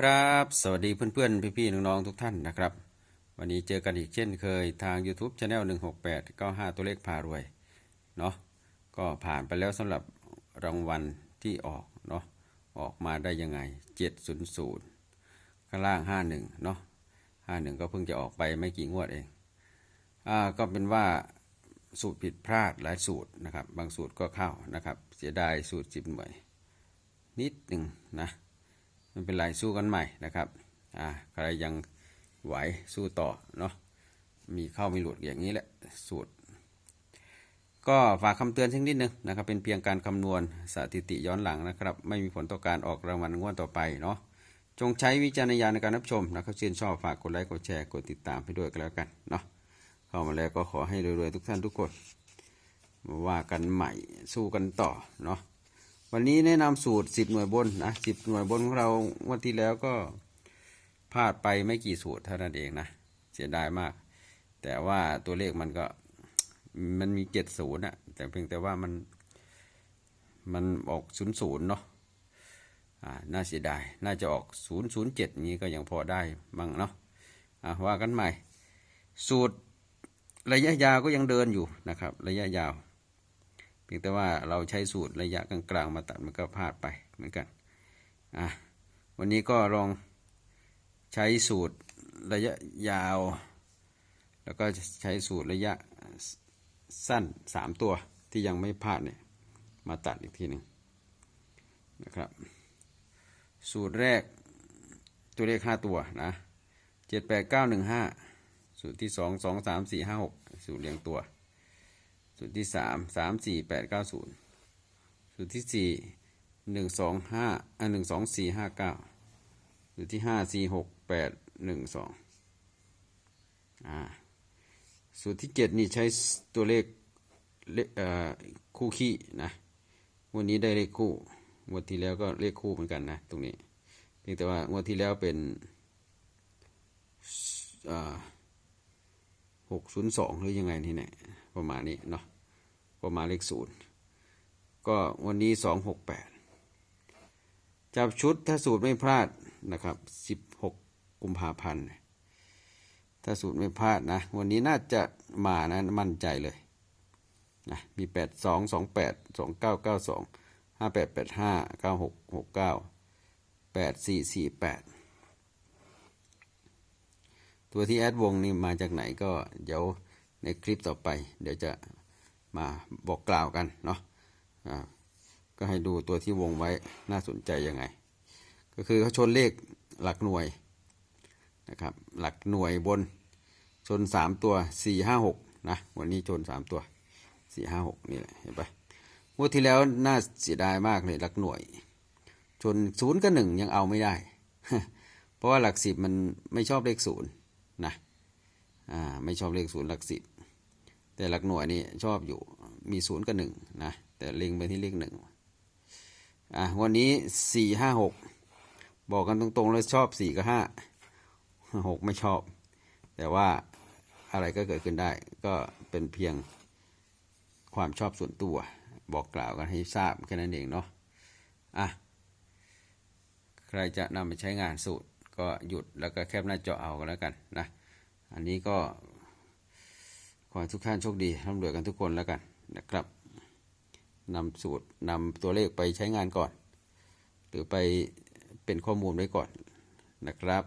ครับ สวัสดีเพื่อนๆ พี่ๆ น้องๆ ทุกท่านนะครับ วันนี้เจอกันอีกเช่นเคยทาง YouTube Channel 168 95 ตัวเลขพารวย เนาะก็ผ่านไปแล้วสำหรับรางวัลที่ออกเนาะออกมาได้ยังไง 700 ข้างล่าง 51 เนาะ51 ก็เพิ่งจะออกไปไม่กี่งวดเอง อ่า ก็เป็นว่าสูตรผิดพลาดหลายสูตรนะครับ บางสูตรก็เข้านะครับ เสียดายสูตรสิบหน่วยนิดหนึ่งนะ ไม่เป็นไรสู้กันใหม่นะครับอ่าใครยังไหวสู้ต่อเนาะมีเข้ามีหลุดอย่างนี้แหละสูตร ก็ฝากคำเตือนสักนิดนึงนะครับเป็นเพียงการคำนวณสถิติย้อนหลังนะครับ ไม่มีผลต่อการออกรางวัลงวดต่อไปเนาะจงใช้วิจารณญาณในการรับชมนะครับชื่นชอบฝากกดไลค์กดแชร์กดติดตามให้ด้วยกันแล้วกันเนาะเข้ามาแล้วก็ขอให้รวยๆทุกท่านทุกคนมาว่ากันใหม่สู้กันต่อเนาะ วันนี้แนะนำสูตร10หน่วยบนนะ10หน่วยบนของเราวันที่แล้วก็พลาดไปไม่กี่สูตรเท่านั้นเองนะเสียดายมาก แต่ว่าตัวเลขมันก็มันมีเจ็ดศูนย์อะแต่เพียงแต่ว่ามันมันออกศูนย์ศูนย์เนาะอ่าน่าเสียดาย น่าจะออกศูนย์ศูนย์เจ็ดนี้ก็ยังพอได้บ้างเนาะอ่าว่ากันใหม่ สูตรระยะยาวก็ยังเดินอยู่นะครับ ระยะยาว เพียงแต่ว่าเราใช้สูตรระยะกลางๆมาตัดมันก็พลาดไปเหมือนกันอะวันนี้ก็ลองใช้สูตรระยะยาว แล้วก็ใช้สูตรระยะสั้นสามตัวที่ยังไม่พลาดเนี่ยมาตัดอีกทีหนึ่งนะครับ สูตรแรกตัวเลขห้าตัวนะเจ็ดแปดเก้าหนึ่งห้าสูตรที่สองสองสามสี่ห้าหกสูตรเรียงตัว สูตรที่สามสามสี่แปดเก้าศูนย์สูตรที่สี่หนึ่งสองห้าอ่าหนึ่งสองสี่ห้าเก้าสูตรที่ห้าสี่หกแปดหนึ่งสองอ่าสูตรที่เจ็ดนี่ใช้ตัวเลขเลขเอ่อคู่ขี้นะวันนี้ได้เลขคู่งวดที่แล้วก็เลขคู่เหมือนกันนะตรงนี้เพียงแต่ว่างวดที่แล้วเป็นอ่าหกศูนย์สองหรือยังไงนี่แน่ ประมาณนี้เนาะประมาณเลขศูนย์ก็วันนี้สองหกแปดจับชุดถ้าสูตรไม่พลาดนะครับสิบหกกุมภาพันธ์ถ้าสูตรไม่พลาดนะ วันนี้น่าจะมานะมั่นใจเลยนะมีแปดสองสองแปดสองเก้าเก้าสองห้าแปดแปดห้าเก้าหกหกเก้าแปดสี่สี่แปดตัวที่แอดวงนี่มาจากไหนก็เดี๋ยว ในคลิปต่อไป เดี๋ยวจะมาบอกกล่าวกันเนาะก็ให้ดูตัวที่วงไว้น่าสนใจยังไง ก็คือเขาชนเลขหลักหน่วยนะครับ หลักหน่วยบนชนสามตัวสี่ห้าหกนะ วันนี้ชนสามตัวสี่ห้าหกนี่แหละเห็นปะงวดที่แล้วน่าเสียดายมากเลยหลักหน่วย ชนศูนย์กับหนึ่งยังเอาไม่ได้ เพราะว่าหลักสิบมันไม่ชอบเลขศูนย์นะ อ่า ไม่ชอบเลขศูนย์หลักสิบ แต่หลักหน่วยนี่ชอบอยู่มีศูนย์กับหนึ่งนะแต่เล็งไปที่เลขหนึ่งอะวันนี้สี่ห้าหกบอกกันตรงๆเลยชอบสี่กับห้าหกไม่ชอบ แต่ว่าอะไรก็เกิดขึ้นได้ ก็เป็นเพียงความชอบส่วนตัวบอกกล่าวกันให้ทราบแค่นั้นเองเนาะอะใครจะนำไปใช้งานสูตรก็หยุดแล้วก็แคปหน้าจอเอากันแล้วกันนะ อันนี้ก็ ขอให้ทุกท่านโชคดีร่ำรวยกันทุกคนแล้วกันนะครับนำสูตรนำตัวเลขไปใช้งานก่อน หรือไปเป็นข้อมูลไว้ก่อนนะครับ